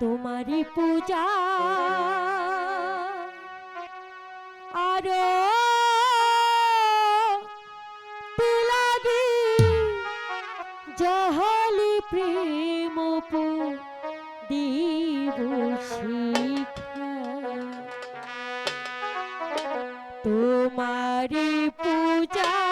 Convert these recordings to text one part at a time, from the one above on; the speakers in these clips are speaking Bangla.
তোমারি পূজা। আরও লাগি জহলি প্রেম পু তোমারি পূজা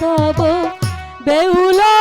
তব বেউলা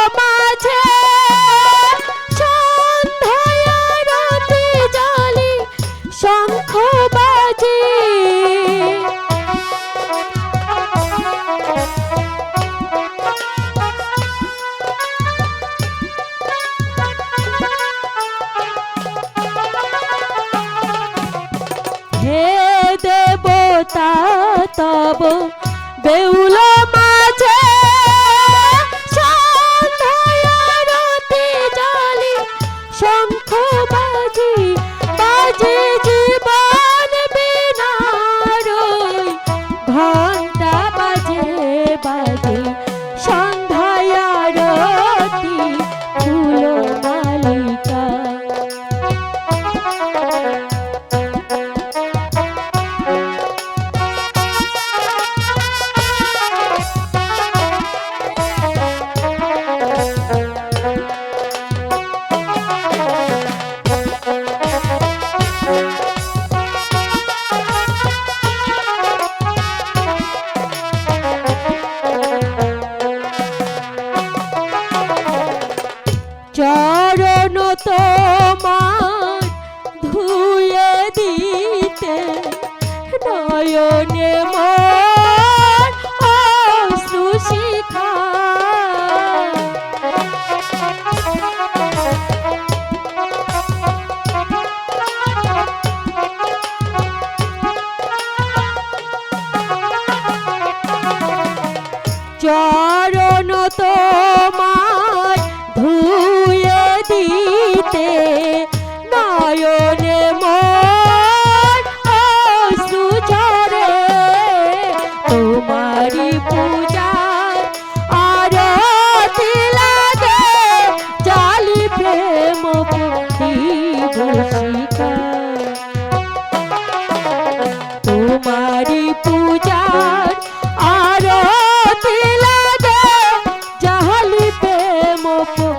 চরণ তোমার ধুয়ে দিতে অপ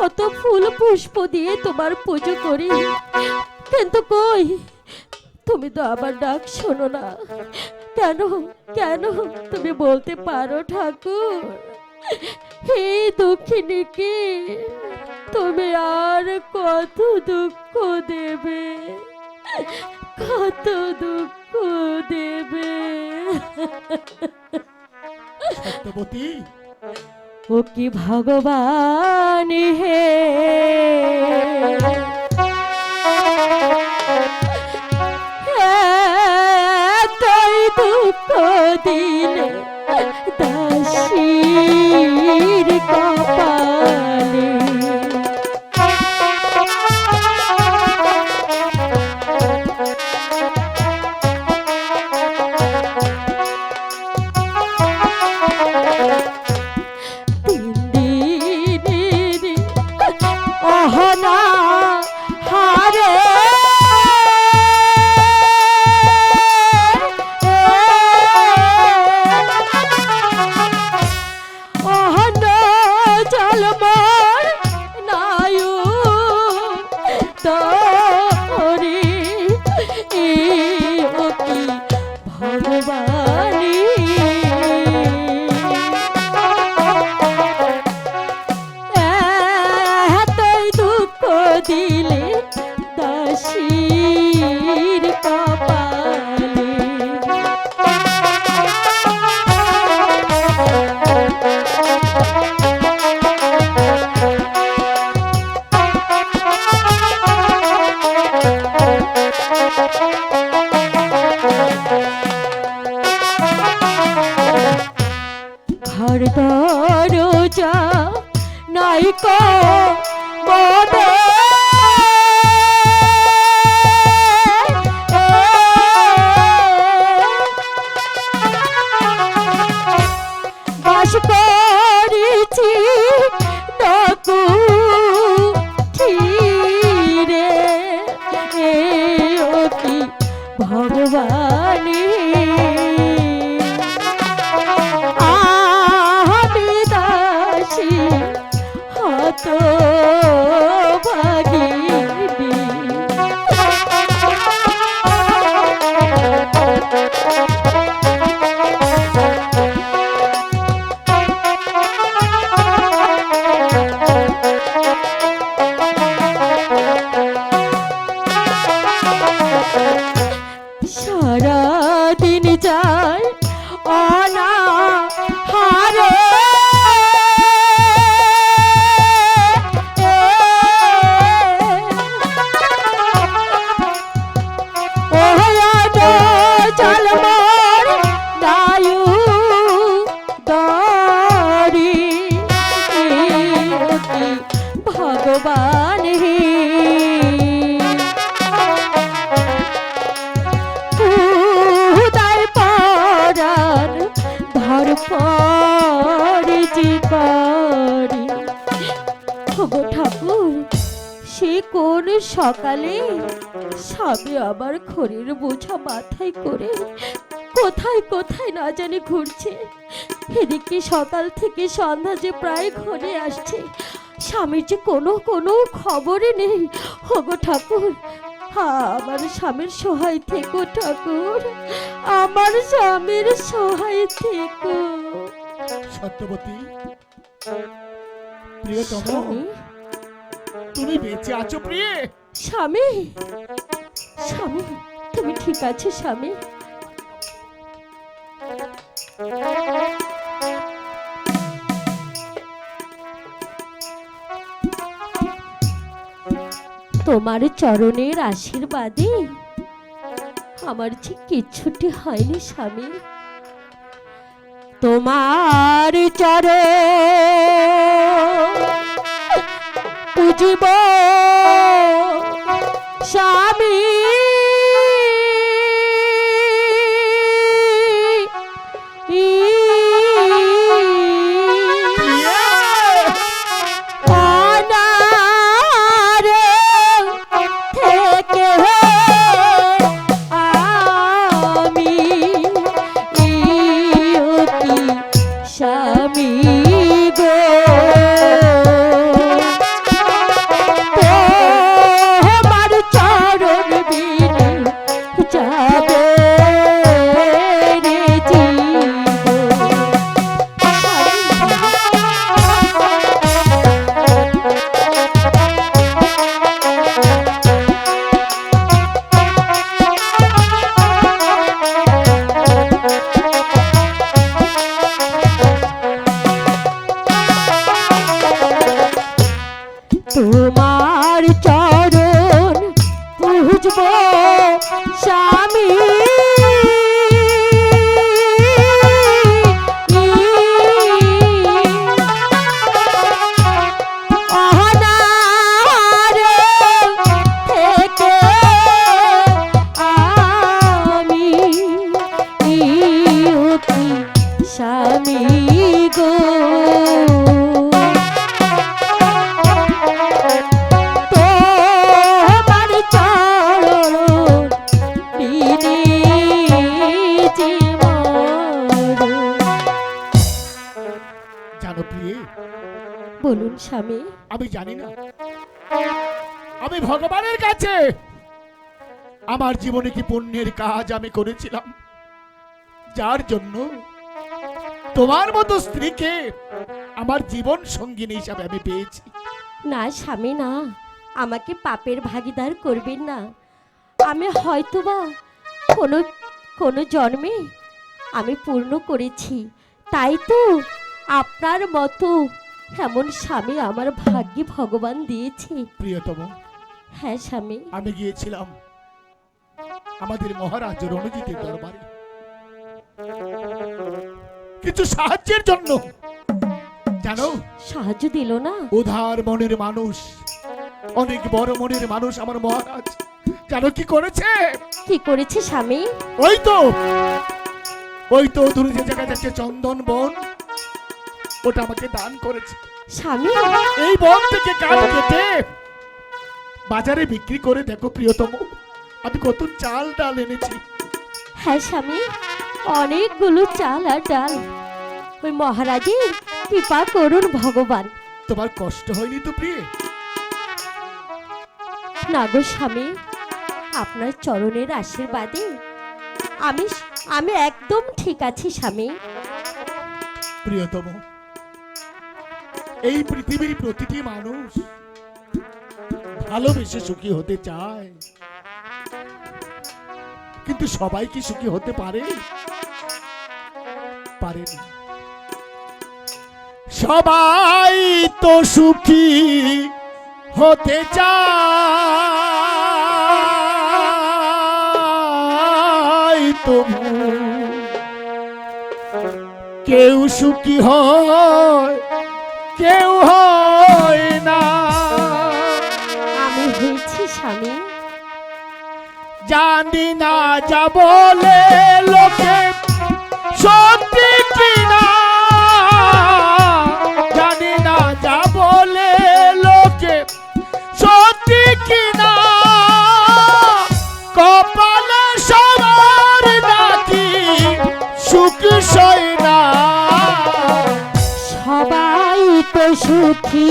কত ফুল পুষ্প দিয়ে তোমার পুজো করি। কিন্তু কই? তুমি তো আবার ডাক শোনো না। কেন? কেন? তুমি বলতে পারো ঠাকুর। হে দুঃখিনীকে তুমি আর কত দুঃখ দেবে? কত দুঃখ দেবে? সত্যবতী ও কি ভগবান হে। তাই দুঃখ দিলে নাই কোন সকালে? স্বামী আবার খড়ির বোঝা মাথায় করে কোথায় কোথায় না জানি ঘুরছে। এদিকে সকাল থেকে সন্ধ্যা যে প্রায় ঘরে আসছে স্বামীর যে কোনো কোনো খবরই নেই। ওগো ঠাকুর আমার স্বামীর সহায় থেকো ঠাকুর আমার স্বামীর সহায় থেকো। সত্যবতী প্রিয়তম। তুমি বেঁচে আছো প্রিয়ে। স্বামী স্বামী, তুমি ঠিক আছে স্বামী? তোমার চরণের আশীর্বাদে আমার যে কিচ্ছুটি হয়নি স্বামী, তোমার চরণ পুজিব স্বামী। ভগবানের কাছে। আমার জীবনে কি পুণ্যের কাজ আমি করেছিলাম? যার জন্য তোমার মতো স্ত্রীকে আমার জীবন সঙ্গিনী হিসাবে আমি পেয়েছি। না স্বামী না। আমাকে পাপের ভাগিদার করবেন না। আমি হয়তোবা কোনো কোনো জন্মে আমি পূর্ণ করেছি। তাই তো আপনার মতো এমন স্বামী আমার ভাগ্যে ভগবান দিয়েছে। প্রিয়তম হ্যাঁ স্বামী। আমি গিয়েছিলাম আমাদের মহারাজ রণজিতের দরবারে। কিছু সাহায্যের জন্য। জানো? সাহায্য দিল না? উদার মনের মানুষ অনেক বড় মনের মানুষ আমার মহারাজ। জানো কি করেছে? কি করেছে স্বামী? ওই তো ওই তো দূরে যে জায়গা যাচ্ছে চন্দন বন ওটা আমাকে দান করেছে। স্বামী? এই বন থেকে কাঠ কেটে বাজারে বিক্রি করে দেখো প্রিয়তম। আমি কত চাল ডাল এনেছি। হ্যাঁ স্বামী অনেকগুলো চাল আর ডাল। ওই মহারাজের কৃপা করুন ভগবান। তোমার কষ্ট হয়নি তো প্রিয়? না গো স্বামী আপনার চরণের আশীর্বাদে আমি আমি একদম ঠিক আছি স্বামী। প্রিয়তম এই পৃথিবীর প্রতিটি মানুষ ভালোবেসে সুখী হতে চায়। কিন্তু সবাই কি সুখী হতে পারে? পারে না। সবাই তো সুখী হতে চায় তবু কেউ সুখী হয়, কেউ হয় স্বামী জানি না যা বলে লোকে সত্যি কিনা? জানি না যা বলে লোকে সত্যি কিনা? কপালে সবার নাকি সুখ না? সবাই তো সুখী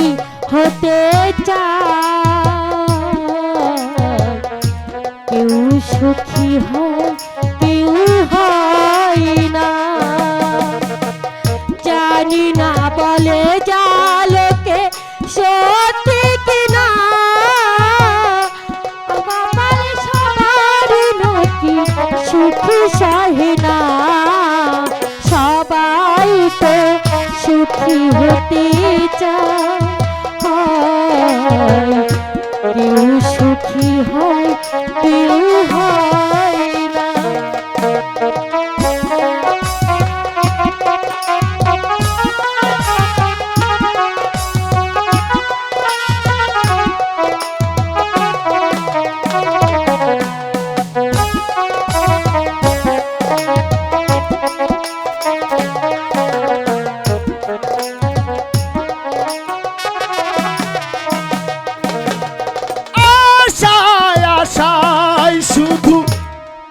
হতে চায়। সুখী হয় কেউ হয় না। জানি না বলে জালকে সত্যি কিনা বাবার না সবাই তো সুখী হতে চায়। কেউ সুখী হয় কেউ হয়।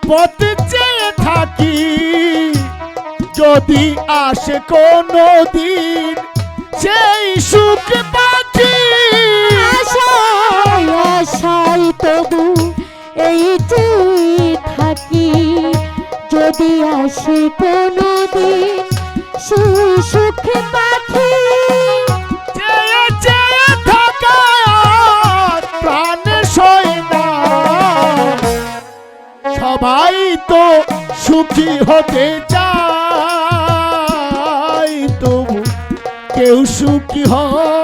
পথ চেয়ে থাকি, যদি আসে কোনো দিন সেই সুখ পাখি। আশায় তবু এই যে থাকি, যদি আসে কোনো দিন সুখে পাখি। তো সুখী হতে চাই তবু কেউ সুখী হয়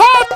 হতে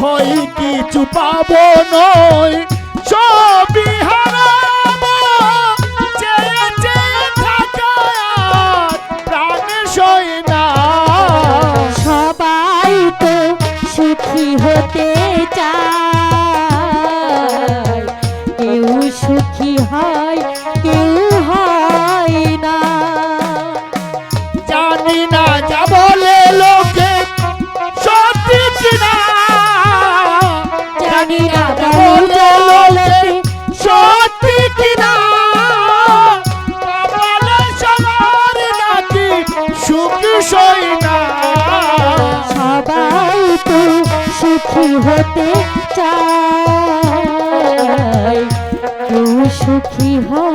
হয় কিছু পাবো নয়। চায় কেউ সুখী হয়